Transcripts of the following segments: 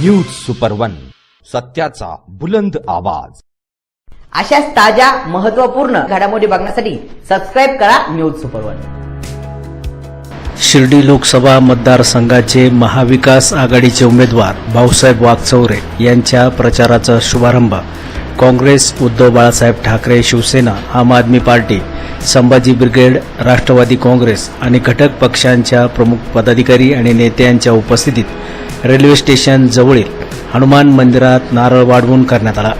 News super one सत्याचा बुलंद आवाज. अशाच ताज्या महत्त्वपूर्ण घडामोडी बघण्यासाठी सबस्क्राईब करा news super one Shirdi Lok Sabha मतदारसंघाचे महाविकास आघाडीचे उमेदवार भाऊसाहेब वागचौरे यांच्या प्रचाराचा शुभारंभ. Congress Uddhav Balasaheb Thackeray Shiv Sena Aam Aadmi party Sambhaji brigade Rashtravadi Congress आणि घटक पक्षांच्या प्रमुख पदाधिकारी आणि नेत्यांच्या उपस्थितीत रेल्वे स्टेशन जवळील हनुमान मंदिरात नारळ वाढवून करण्यात आला.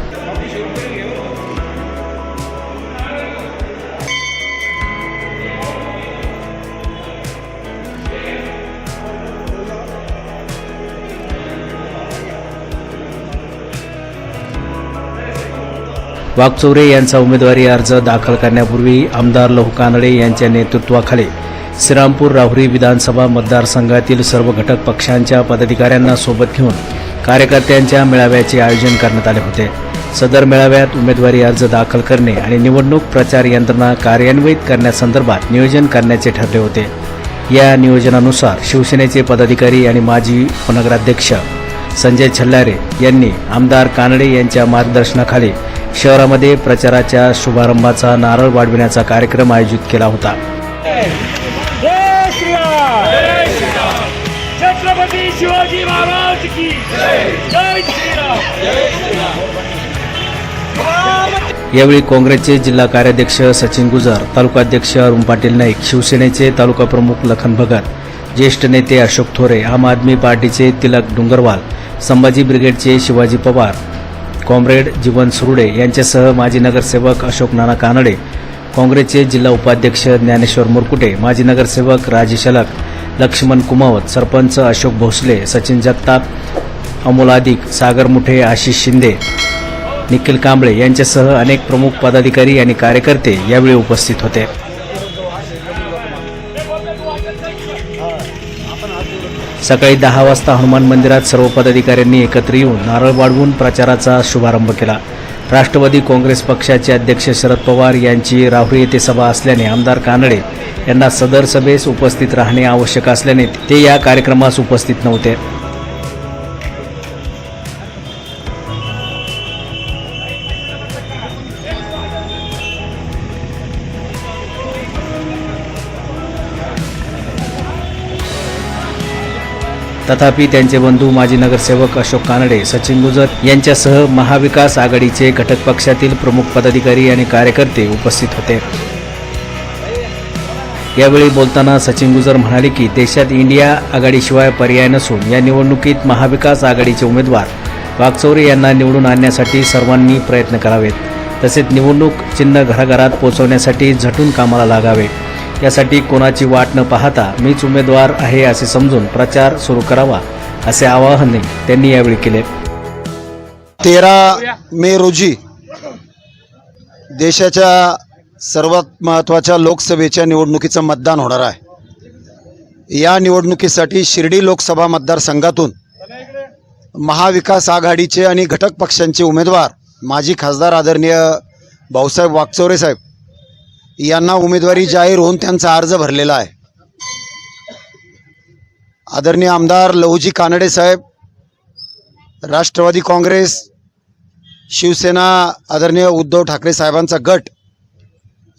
वाघचौरे यांचा उमेदवारी अर्ज दाखल करण्यापूर्वी आमदार लहू कानडे यांच्या नेतृत्वाखाली श्रीरामपूर राहुरी विधानसभा मतदारसंघातील सर्व घटक पक्षांच्या पदाधिकाऱ्यांना सोबत घेऊन कार्यकर्त्यांच्या मेळाव्याचे आयोजन करण्यात आले होते. सदर मेळाव्यात उमेदवारी अर्ज दाखल करणे आणि निवडणूक प्रचार यंत्रणा कार्यान्वित करण्यासंदर्भात नियोजन करण्याचे ठरले होते. या नियोजनानुसार शिवसेनेचे पदाधिकारी आणि माजी उपनगराध्यक्ष संजय छल्लारे यांनी आमदार कानडे यांच्या मार्गदर्शनाखाली शहरामध्ये प्रचाराच्या शुभारंभाचा नारळ वाढविण्याचा कार्यक्रम आयोजित केला होता. छत्रपती शिवाजी महाराज की जय श्रीराम यावेळी काँग्रेसचे जिल्हा कार्याध्यक्ष सचिन गुजर तालुकाध्यक्ष अरुण पाटील नाईक शिवसेनेचे तालुका प्रमुख लखन भगत ज्येष्ठ नेते अशोक थोरे आम आदमी पार्टीचे तिलक डुंगरवाल संभाजी ब्रिगेडचे शिवाजी पवार कॉम्रेड जीवन सुरुडे यांच्यासह माजी नगरसेवक अशोक नाना कानडे काँग्रेसचे जिल्हा उपाध्यक्ष ज्ञानेश्वर मुरकुटे माजी नगरसेवक राजेश अलक लक्ष्मण कुमावत सरपंच अशोक भोसले सचिन जगताप अमोल आदिक सागर मुठे आशिष शिंदे निखिल कांबळे यांच्यासह अनेक प्रमुख पदाधिकारी आणि कार्यकर्ते यावेळी उपस्थित होते. सकाळी दहा वाजता हनुमान मंदिरात सर्व पदाधिकाऱ्यांनी एकत्र येऊन नारळ वाढवून प्रचाराचा शुभारंभ केला. राष्ट्रवादी काँग्रेस पक्षाचे अध्यक्ष शरद पवार यांची राहुरी येथे सभा असल्याने आमदार कानडे यांना सदर सभेस उपस्थित राहणे आवश्यक असल्याने ते या कार्यक्रमास उपस्थित नव्हते. तथापि त्यांचे बंधू माजी नगरसेवक अशोक कानडे सचिन गुजर यांच्यासह महाविकास आघाडीचे घटक पक्षातील प्रमुख पदाधिकारी आणि कार्यकर्ते उपस्थित होते. यावेळी बोलताना सचिन गुजर म्हणाले की देशात इंडिया आघाडीशिवाय पर्याय नसून या निवडणुकीत महाविकास आघाडीचे उमेदवार वागचौरे यांना निवडून आणण्यासाठी सर्वांनी प्रयत्न करावेत. तसेच निवडणूक चिन्ह घराघरात पोहोचवण्यासाठी झटून कामाला लागावे. यासाठी कोणाची वाट न पाहता मीच उमेदवार आहे असे समजून प्रचार सुरू करावा असे आवाहनही त्यांनी यावेळी केले. तेरा मे रोजी देशाच्या सर्वात महत्त्वाच्या लोकसभेच्या निवडणुकीचं मतदान होणार आहे. या निवडणुकीसाठी शिर्डी लोकसभा मतदारसंघातून महाविकास आघाडीचे आणि घटक पक्षांचे उमेदवार माजी खासदार आदरणीय भाऊसाहेब वागचौरे साहेब यांना उमेदवारी जाहीर होऊन त्यांचा अर्ज भरलेला आहे. आदरणीय आमदार लहूजी कानडे साहेब राष्ट्रवादी काँग्रेस शिवसेना आदरणीय उद्धव ठाकरे साहेबांचा गट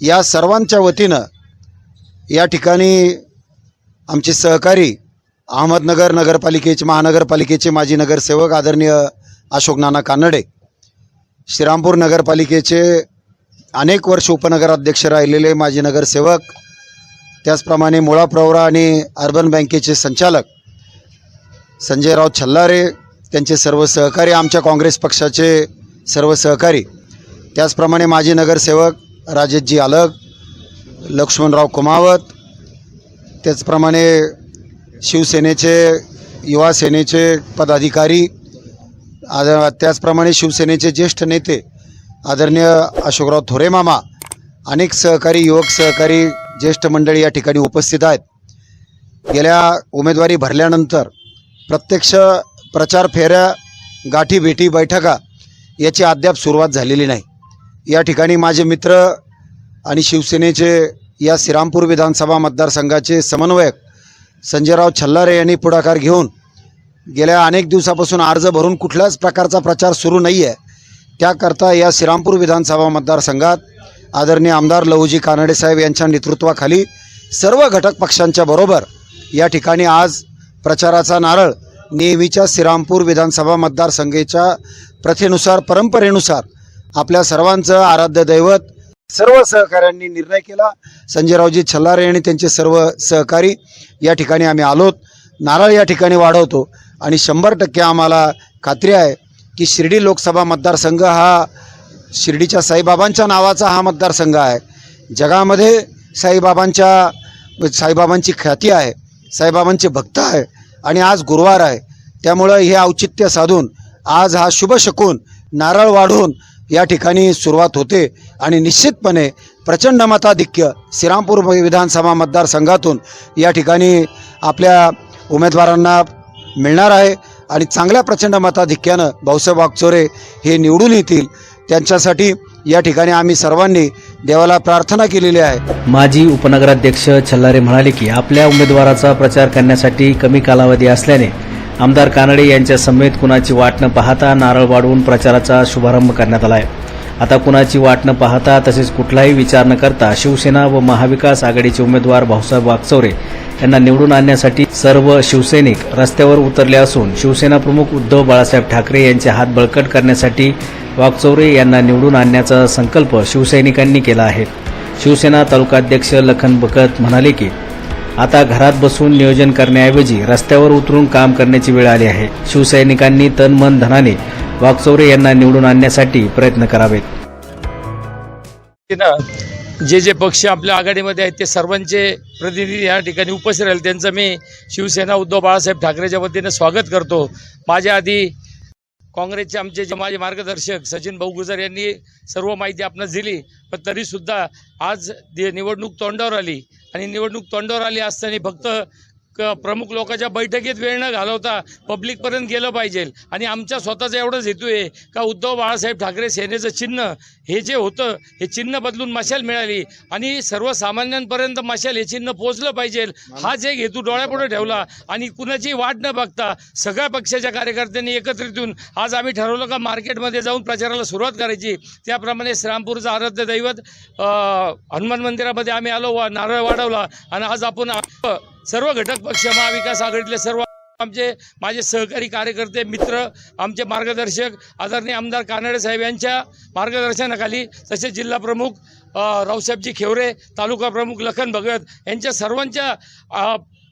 या सर्वांच्या वतीनं या ठिकाणी आमचे सहकारी अहमदनगर नगरपालिकेचे महानगरपालिकेचे माजी नगरसेवक आदरणीय अशोक नाना कानडे श्रीरामपूर नगरपालिकेचे अनेक वर्ष उपनगराध्यक्ष राहिलेले माजी नगरसेवक त्याचप्रमाणे मुळा प्रवरा आणि अर्बन बँकेचे संचालक संजयराव छल्लारे त्यांचे सर्व सहकारी आमच्या काँग्रेस पक्षाचे सर्व सहकारी त्याचप्रमाणे माजी नगरसेवक राजेशजी अलग लक्ष्मणराव कुमावत त्याचप्रमाणे शिवसेनेचे युवा सेनेचे पदाधिकारी आद- त्याचप्रमाणे शिवसेनेचे ज्येष्ठ नेते आदरणीय अशोकराव थोरेमामा अनेक सहकारी युवक सहकारी ज्येष्ठ मंडळी या ठिकाणी उपस्थित आहेत. गेल्या उमेदवारी भरल्यानंतर प्रत्यक्ष प्रचार फेऱ्या गाठी भेटी बैठका याची अद्याप सुरुवात झालेली नाही. या ठिकाणी माझे मित्र आणि शिवसेनेचे या श्रीरामपूर विधानसभा मतदारसंघाचे समन्वयक संजयराव छल्लारे यांनी पुढाकार घेऊन गेल्या अनेक दिवसापासून अर्ज भरून कुठल्याच प्रकारचा प्रचार सुरू नाही आहे त्याकरता या श्रीरामपूर विधानसभा मतदारसंघात आदरणीय आमदार लहूजी कानडेसाहेब यांच्या नेतृत्वाखाली सर्व घटक पक्षांच्या बरोबर या ठिकाणी आज प्रचाराचा नारळ नेहमीच्या श्रीरामपूर विधानसभा मतदारसंघेच्या प्रथेनुसार परंपरेनुसार आपल्या सर्वांचं आराध्य दैवत सर्व सहकाऱ्यांनी निर्णय केला. संजयरावजी छल्लारे आणि त्यांचे सर्व सहकारी या ठिकाणी आम्ही आलोत. नारळ या ठिकाणी वाढवतो. आणि शंभर टक्के आम्हाला खात्री आहे की शिर्डी लोकसभा मतदारसंघ हा शिर्डीच्या साईबाबांच्या नावाचा हा मतदारसंघ आहे. जगामध्ये साईबाबांच्या साईबाबांची ख्याती आहे साईबाबांचे भक्त आहे आणि आज गुरुवार आहे. त्यामुळं हे औचित्य साधून आज हा शुभ शकून नारळ वाढून या ठिकाणी सुरुवात होते आणि निश्चितपणे प्रचंड मताधिक्य श्रीरामपूर विधानसभा मतदारसंघातून या ठिकाणी आपल्या उमेदवारांना मिळणार आहे आणि चांगल्या प्रचंड मताधिक्यानं भाऊसाहेब वागचोरे हे निवडून येतील. त्यांच्यासाठी या ठिकाणी आम्ही सर्वांनी देवाला प्रार्थना केलेली आहे. माजी उपनगराध्यक्ष छल्लारे म्हणाले की आपल्या उमेदवाराचा प्रचार करण्यासाठी कमी कालावधी असल्याने आमदार कानडे यांच्या समेत कुणाची वाट न पाहता नारळ वाढवून प्रचाराचा शुभारंभ करण्यात आला आहे आता कुणाची वाट न पाहता तसेच कुठलाही विचार न करता शिवसेना व महाविकास आघाडीचे उमेदवार भाऊसाहेब वागचौरे यांना निवडून आणण्यासाठी सर्व शिवसैनिक रस्त्यावर उतरले असून शिवसेना प्रमुख उद्धव बाळासाहेब ठाकरे यांचे हात बळकट करण्यासाठी वागचौरे यांना निवडून आणण्याचा संकल्प शिवसैनिकांनी केला आहे. शिवसेना तालुकाध्यक्ष लखन बकत म्हणाले की आता घरात बसून नियोजन करण्याऐवजी रस्त्यावर उतरून काम करण्याची वेळ आली आहे. शिवसैनिकांनी तन मन धनाने वाघचौरे यांना निवडून आणण्यासाठी प्रयत्न करावेत. जे जे पक्ष आपल्या आघाडीमध्ये आहेत ते सर्वांचे प्रतिनिधी या ठिकाणी उपस्थित राहील. त्यांचं मी शिवसेना उद्धव बाळासाहेब ठाकरेच्या वतीने स्वागत करतो. माझ्या आधी काँग्रेसचे आमचे जे माझे मार्गदर्शक सचिन भाऊ गुजर यांनी सर्व माहिती आपणास दिली पण तरीसुद्धा आज निवडणूक तोंडावर आली. आणि निवडणूक तोंडावर आली असताना फक्त प्रमुख लोकांच्या बैठकीत वेळ न घालवता पब्लिकपर्यंत गेलं पाहिजे. आणि आमच्या स्वतःचा एवढंच हेतू आहे का उद्धव बाळासाहेब ठाकरे सेनेचं चिन्ह हे जे होतं हे चिन्ह बदलून मशाल मिळाली. आणि सर्वसामान्यांपर्यंत मशाल हे चिन्ह पोहोचलं पाहिजे. हाच एक हेतू डोळ्यापुढे ठेवला आणि कुणाची वाट न बघता सगळ्या पक्षाच्या कार्यकर्त्यांनी एकत्रित येऊन आज आम्ही ठरवलं का मार्केटमध्ये जाऊन प्रचाराला सुरुवात करायची. त्याप्रमाणे श्रामपूरचं आराध्य दैवत हनुमान मंदिरामध्ये आम्ही आलो वा नारळ वाढवला. आणि आज आपण आप- सर्व घटक पक्ष महाविकास आघाडीतले सर्व आमचे माझे सहकारी कार्यकर्ते मित्र आमचे मार्गदर्शक आदरणीय आमदार कानडे साहेब यांच्या मार्गदर्शनाखाली तसेच जिल्हा प्रमुख रावसाहेबजी खेवरे तालुका प्रमुख लखन भगत यांच्या सर्वांच्या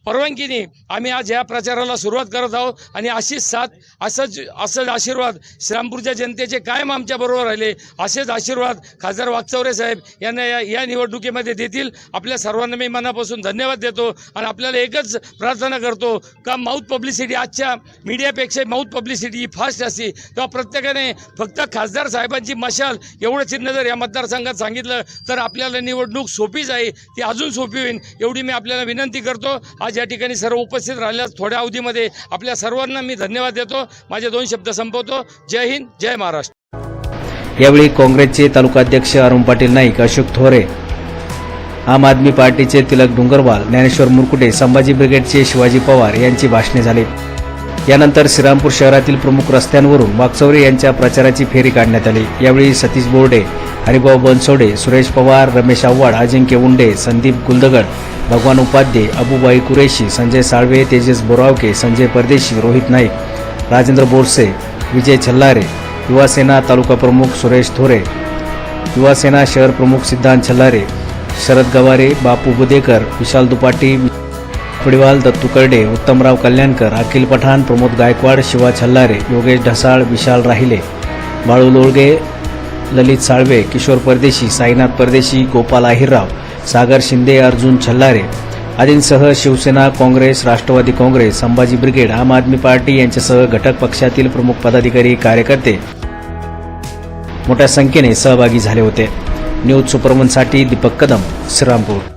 परवानगीने आम्ही आज या प्रचाराला सुरुवात करत आहोत आणि अशीच साथ असंच असंच आशीर्वाद श्रीरामपूरच्या जनतेचे कायम आमच्याबरोबर राहिले असेच आशीर्वाद खासदार वागचौरे साहेब यांना या या निवडणुकीमध्ये देतील. आपल्या सर्वांना मी मनापासून धन्यवाद देतो आणि आपल्याला एकच प्रार्थना करतो का माऊथ पब्लिसिटी आजच्या मीडियापेक्षा माऊथ पब्लिसिटी ही फास्ट असते. तेव्हा प्रत्येकाने फक्त खासदार साहेबांची मशाल एवढं चिन्ह जर या मतदारसंघात सांगितलं तर आपल्याला निवडणूक सोपी जाईल ती अजून सोपी होईल एवढी मी आपल्याला विनंती करतो. आज या ठिकाणी सर्व उपस्थित राहिल्यास थोड्या अवधीमध्ये आपल्या सर्वांना मी धन्यवाद देतो. माझे दोन शब्द संपवतो. जय हिंद जय महाराष्ट्र. यावेळी काँग्रेसचे तालुकाध्यक्ष अरुण पाटील नाईक अशोक थोरे आम आदमी पार्टीचे तिलक डोंगरवाल ज्ञानेश्वर मुरकुटे संभाजी ब्रिगेडचे शिवाजी पवार यांची भाषणे झाली. यानंतर श्रीरामपूर शहरातील प्रमुख रस्त्यांवरून वाकचौरे यांच्या प्रचाराची फेरी काढण्यात आली. यावेळी सतीश बोर्डे हरिभाऊ बनसोडे सुरेश पवार रमेश आव्हाड अजिंक्य उंडे संदीप गुलदगड भगवान उपाध्ये अबुबाई कुरेशी संजय साळवे तेजस बोरावके संजय परदेशी रोहित नाईक राजेंद्र बोरसे विजय छल्लारे युवासेना तालुका प्रमुख सुरेश थोरे युवासेना शहर प्रमुख सिद्धांत छल्लारे शरद गवारे बापू बुदेकर विशाल दुपाटी पडिवाल दत्तू कर्डे उत्तमराव कल्याणकर अखिल पठाण प्रमोद गायकवाड शिवा छल्लारे योगेश ढसाळ विशाल राहिले बाळू लोळगे ललित साळवे किशोर परदेशी साईनाथ परदेशी गोपाल आहिरराव सागर शिंदे अर्जुन छल्लारे आदींसह शिवसेना काँग्रेस राष्ट्रवादी काँग्रेस संभाजी ब्रिगेड आम आदमी पार्टी यांच्यासह घटक पक्षातील प्रमुख पदाधिकारी कार्यकर्ते मोठ्या संख्येने सहभागी झाले होते. न्यूज सुपरमनसाठी दीपक कदम श्रीरामपूर.